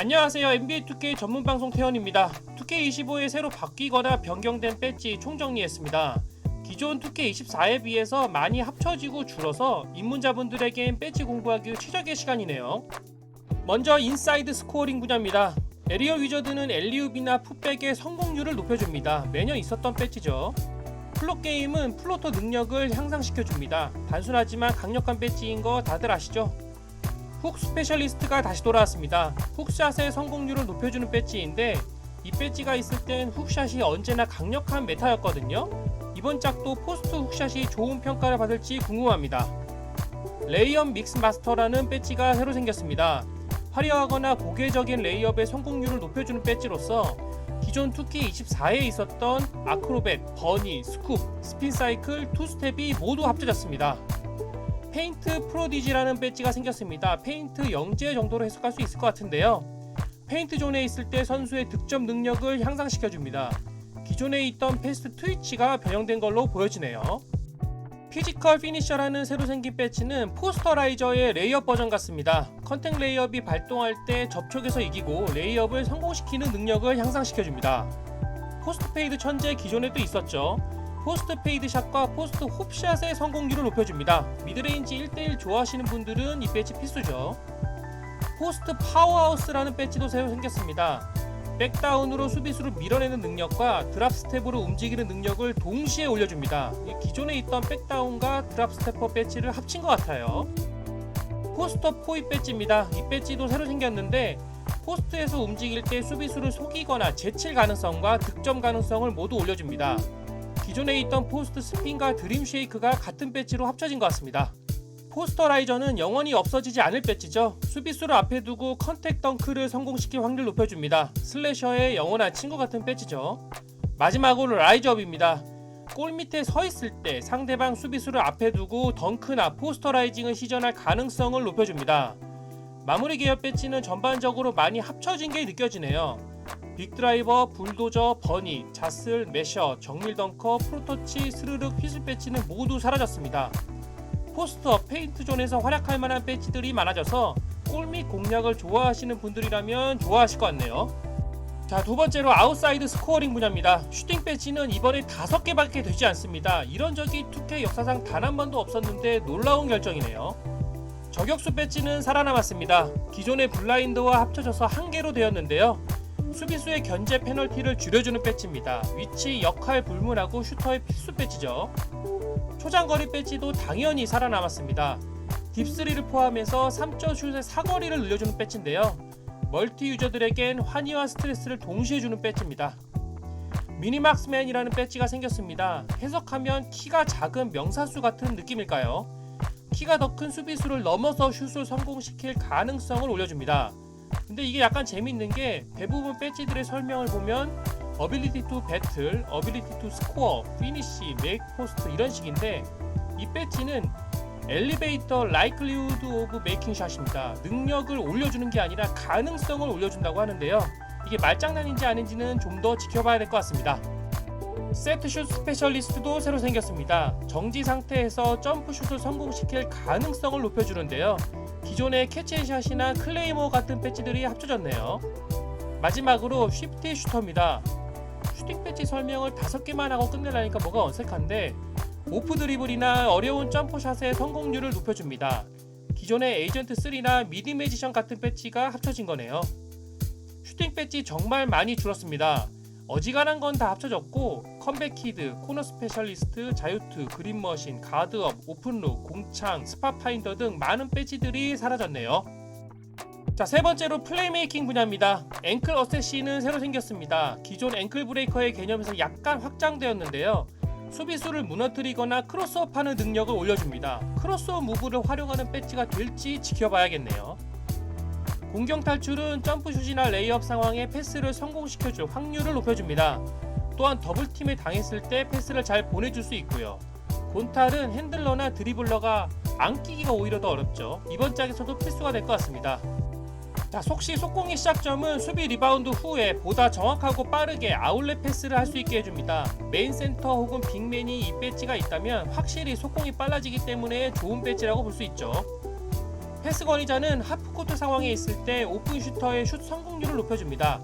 안녕하세요. NBA 2K 전문 방송 태연입니다. 2K25에 새로 바뀌거나 변경된 배지 총정리했습니다. 기존 2K24에 비해서 많이 합쳐지고 줄어서 입문자분들에겐 배지 공부하기 최적의 시간이네요. 먼저 인사이드 스코어링 분야입니다. 에리어 위저드는 엘리웁이나 풋백의 성공률을 높여줍니다. 매년 있었던 배지죠. 플롯 게임은 플로터 능력을 향상시켜줍니다. 단순하지만 강력한 배지인 거 다들 아시죠? 훅 스페셜리스트가 다시 돌아왔습니다. 훅샷의 성공률을 높여주는 배지인데 이 배지가 있을 땐 훅샷이 언제나 강력한 메타였거든요. 이번 짝도 포스트 훅샷이 좋은 평가를 받을지 궁금합니다. 레이업 믹스 마스터라는 배지가 새로 생겼습니다. 화려하거나 고개적인 레이업의 성공률을 높여주는 배지로서 기존 2K24에 있었던 아크로벳, 버니, 스쿱, 스핀 사이클, 투스텝이 모두 합쳐졌습니다. 페인트 프로디지라는 배지가 생겼습니다. 페인트 영재 정도로 해석할 수 있을 것 같은데요. 페인트 존에 있을 때 선수의 득점 능력을 향상시켜줍니다. 기존에 있던 패스트 트위치가 변형된 걸로 보여지네요. 피지컬 피니셔라는 새로 생긴 배지는 포스터라이저의 레이업 버전 같습니다. 컨택 레이업이 발동할 때 접촉에서 이기고 레이업을 성공시키는 능력을 향상시켜줍니다. 포스트 페이드 천재 기존에도 있었죠. 포스트 페이드 샷과 포스트 홉샷의 성공률을 높여줍니다. 미드레인지 1대1 좋아하시는 분들은 이 배지 필수죠. 포스트 파워하우스라는 배지도 새로 생겼습니다. 백다운으로 수비수를 밀어내는 능력과 드랍 스텝으로 움직이는 능력을 동시에 올려줍니다. 이 기존에 있던 백다운과 드랍 스태퍼 배지를 합친 것 같아요. 포스터 포입 배지입니다. 이 배지도 새로 생겼는데 포스트에서 움직일 때 수비수를 속이거나 제칠 가능성과 득점 가능성을 모두 올려줍니다. 기존에 있던 포스트 스핀과 드림 쉐이크가 같은 배지로 합쳐진 것 같습니다. 포스터라이저는 영원히 없어지지 않을 배지죠. 수비수를 앞에 두고 컨택 덩크를 성공시킬 확률 높여줍니다. 슬래셔의 영원한 친구 같은 배지죠. 마지막으로 라이저업입니다. 골 밑에 서 있을 때 상대방 수비수를 앞에 두고 덩크나 포스터라이징을 시전할 가능성을 높여줍니다. 마무리 계열 배지는 전반적으로 많이 합쳐진 게 느껴지네요. 빅드라이버, 불도저, 버니, 자슬, 매셔, 정밀 덩커, 프로토치, 스르륵, 휘슬 배지는 모두 사라졌습니다. 포스터, 페인트 존에서 활약할 만한 배지들이 많아져서 골및 공략을 좋아하시는 분들이라면 좋아하실 것 같네요. 자, 두 번째로 아웃사이드 스코어링 분야입니다. 슈팅 배지는 이번에 다섯 개밖에 되지 않습니다. 이런 적이 2K 역사상 단 한 번도 없었는데 놀라운 결정이네요. 저격수 배지는 살아남았습니다. 기존의 블라인드와 합쳐져서 한 개로 되었는데요. 수비수의 견제 페널티를 줄여주는 배지입니다. 위치, 역할 불문하고 슈터의 필수 배지죠. 초장거리 배지도 당연히 살아남았습니다. 딥3를 포함해서 3점 슛의 사거리를 늘려주는 배지인데요. 멀티 유저들에겐 환희와 스트레스를 동시에 주는 배지입니다. 미니막스맨이라는 배지가 생겼습니다. 해석하면 키가 작은 명사수 같은 느낌일까요? 키가 더 큰 수비수를 넘어서 슛을 성공시킬 가능성을 올려줍니다. 근데 이게 약간 재밌는 게 대부분 배지들의 설명을 보면 어빌리티 투 배틀, 어빌리티 투 스코어, 피니시, 메이크 포스트 이런 식인데 이 배지는 엘리베이터 라이클리우드 오브 메이킹 샷입니다. 능력을 올려주는 게 아니라 가능성을 올려준다고 하는데요. 이게 말장난인지 아닌지는 좀 더 지켜봐야 될 것 같습니다. 세트슛 스페셜리스트도 새로 생겼습니다. 정지 상태에서 점프슛을 성공시킬 가능성을 높여주는데요. 기존의 캐치샷이나 클레이머 같은 배지들이 합쳐졌네요. 마지막으로 쉬프트 슈터입니다. 슈팅 배지 설명을 다섯 개만 하고 끝내려니까 뭐가 어색한데 오프 드리블이나 어려운 점프샷의 성공률을 높여줍니다. 기존의 에이전트 3나 미디 매지션 같은 배지가 합쳐진 거네요. 슈팅 배지 정말 많이 줄었습니다. 어지간한 건 다 합쳐졌고 컴백 키드, 코너 스페셜리스트, 자유투, 그린머신, 가드업, 오픈룩, 공창, 스팟파인더 등 많은 배지들이 사라졌네요. 자, 세 번째로 플레이메이킹 분야입니다. 앵클 어세시는 새로 생겼습니다. 기존 앵클 브레이커의 개념에서 약간 확장되었는데요. 수비수를 무너뜨리거나 크로스업하는 능력을 올려줍니다. 크로스업 무브를 활용하는 배지가 될지 지켜봐야겠네요. 공격 탈출은 점프슛이나 레이업 상황에 패스를 성공시켜줄 확률을 높여줍니다. 또한 더블팀에 당했을 때 패스를 잘 보내줄 수 있고요. 곤탈은 핸들러나 드리블러가 안 끼기가 오히려 더 어렵죠. 이번 짝에서도 필수가 될 것 같습니다. 자, 속시 속공의 시작점은 수비 리바운드 후에 보다 정확하고 빠르게 아울렛 패스를 할 수 있게 해줍니다. 메인 센터 혹은 빅맨이 이 배지가 있다면 확실히 속공이 빨라지기 때문에 좋은 배지라고 볼 수 있죠. 패스 권위자는 하 프 하프코트 상황에 있을 때 오픈 슈터의 슛 성공률을 높여줍니다.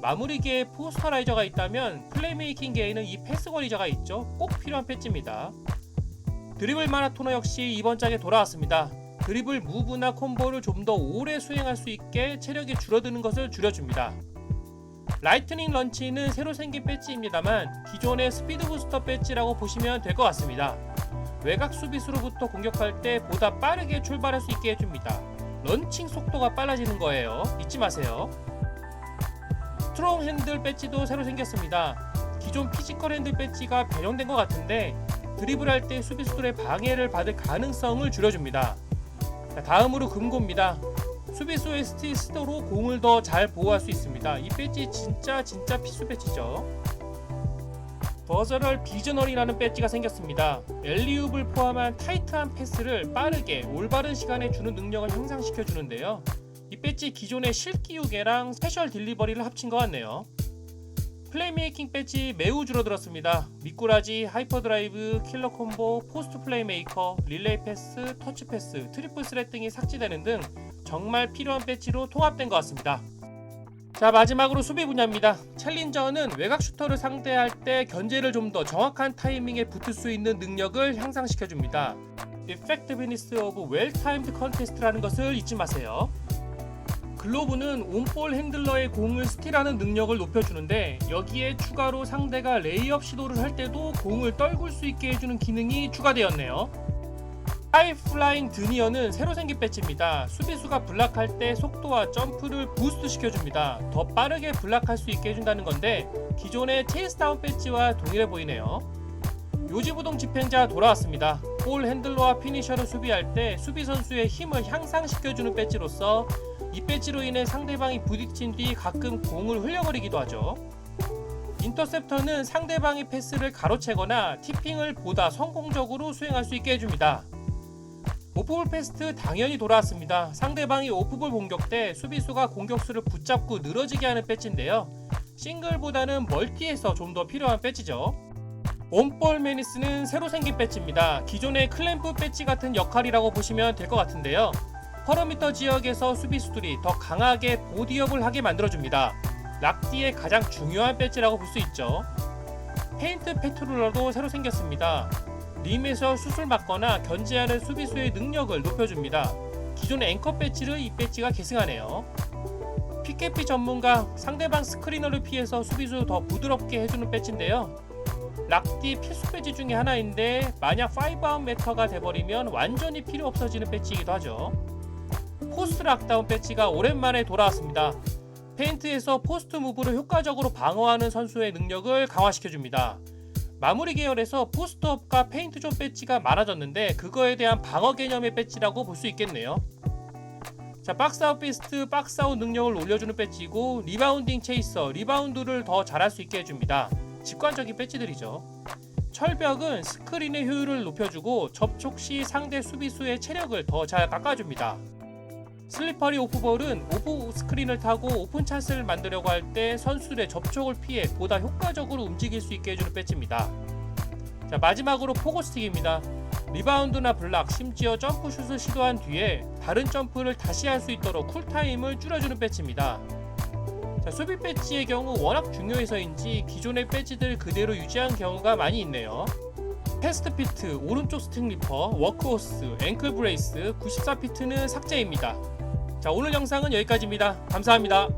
마무리기에 포스터라이저가 있다면 플레이메이킹계에는 이 패스 거리자가 있죠. 꼭 필요한 배지입니다. 드리블 마라토너 역시 이번 짝에 돌아왔습니다. 드리블 무브나 콤보를 좀 더 오래 수행할 수 있게 체력이 줄어드는 것을 줄여줍니다. 라이트닝 런치는 새로 생긴 배지입니다만 기존의 스피드 부스터 배지라고 보시면 될 것 같습니다. 외곽 수비수로부터 공격할 때 보다 빠르게 출발할 수 있게 해줍니다. 런칭 속도가 빨라지는 거예요. 잊지 마세요. 스트롱 핸들 배지도 새로 생겼습니다. 기존 피지컬 핸들 배지가 변형된 것 같은데 드리블할 때 수비수들의 방해를 받을 가능성을 줄여줍니다. 자, 다음으로 금고입니다. 수비수의 스티스도로 공을 더 잘 보호할 수 있습니다. 이 배지 진짜 진짜 필수 배지죠. 버저럴 비저널이라는 배지가 생겼습니다. 엘리웁을 포함한 타이트한 패스를 빠르게 올바른 시간에 주는 능력을 향상시켜 주는데요. 이 배지 기존의 실기우개랑 스페셜 딜리버리를 합친 것 같네요. 플레이메이킹 배지 매우 줄어들었습니다. 미꾸라지, 하이퍼드라이브, 킬러 콤보, 포스트 플레이메이커, 릴레이 패스, 터치 패스, 트리플 스렛 등이 삭제되는 등 정말 필요한 배지로 통합된 것 같습니다. 자 마지막으로 수비 분야입니다. 챌린저는 외곽 슈터를 상대할 때 견제를 좀 더 정확한 타이밍에 붙을 수 있는 능력을 향상시켜줍니다. Effectiveness of Well-Timed Contest라는 것을 잊지 마세요. 글로브는 온볼 핸들러의 공을 스틸하는 능력을 높여주는데 여기에 추가로 상대가 레이업 시도를 할 때도 공을 떨굴 수 있게 해주는 기능이 추가되었네요. 하이플라잉 드니어는 새로 생긴 배지입니다. 수비수가 블락할 때 속도와 점프를 부스트 시켜줍니다. 더 빠르게 블락할 수 있게 해준다는 건데 기존의 체이스다운 배지와 동일해 보이네요. 요지부동 집행자 돌아왔습니다. 볼 핸들러와 피니셔를 수비할 때 수비 선수의 힘을 향상시켜주는 배지로서 이 배지로 인해 상대방이 부딪힌 뒤 가끔 공을 흘려버리기도 하죠. 인터셉터는 상대방의 패스를 가로채거나 티핑을 보다 성공적으로 수행할 수 있게 해줍니다. 오프볼 패스트 당연히 돌아왔습니다. 상대방이 오프볼 공격 때 수비수가 공격수를 붙잡고 늘어지게 하는 배지인데요. 싱글보다는 멀티에서 좀 더 필요한 배지죠. 온볼 매니스는 새로 생긴 배지입니다. 기존의 클램프 배지 같은 역할이라고 보시면 될 것 같은데요. 퍼러미터 지역에서 수비수들이 더 강하게 보디업을 하게 만들어줍니다. 락디의 가장 중요한 배지라고 볼 수 있죠. 페인트 페트롤러도 새로 생겼습니다. 림에서 수술 맞거나 견제하는 수비수의 능력을 높여줍니다. 기존의 앵커 배지를 이 배지가 계승하네요. PKP 전문가 상대방 스크리너를 피해서 수비수 더 부드럽게 해주는 배지인데요. 락디 필수 배지 중에 하나인데 만약 5아웃 메터가 돼버리면 완전히 필요 없어지는 배지이기도 하죠. 포스트 락다운 배지가 오랜만에 돌아왔습니다. 페인트에서 포스트 무브를 효과적으로 방어하는 선수의 능력을 강화시켜줍니다. 마무리 계열에서 포스트업과 페인트존 배지가 많아졌는데 그거에 대한 방어 개념의 배지라고 볼 수 있겠네요. 자 박스아웃 비스트 박스아웃 능력을 올려주는 배지고 리바운딩 체이서 리바운드를 더 잘할 수 있게 해줍니다. 직관적인 배지들이죠. 철벽은 스크린의 효율을 높여주고 접촉 시 상대 수비수의 체력을 더 잘 깎아줍니다. 슬리퍼리 오프볼은 오프 스크린을 타고 오픈 찬스를 만들려고 할 때 선수들의 접촉을 피해 보다 효과적으로 움직일 수 있게 해주는 배지입니다. 자 마지막으로 포고스틱입니다. 리바운드나 블락, 심지어 점프슛을 시도한 뒤에 다른 점프를 다시 할 수 있도록 쿨타임을 줄여주는 배지입니다. 자, 수비 배지의 경우 워낙 중요해서인지 기존의 배지들 그대로 유지한 경우가 많이 있네요. 패스트 피트, 오른쪽 스틱 리퍼, 워크호스, 앵클 브레이스, 94피트는 삭제입니다. 자 오늘 영상은 여기까지입니다. 감사합니다.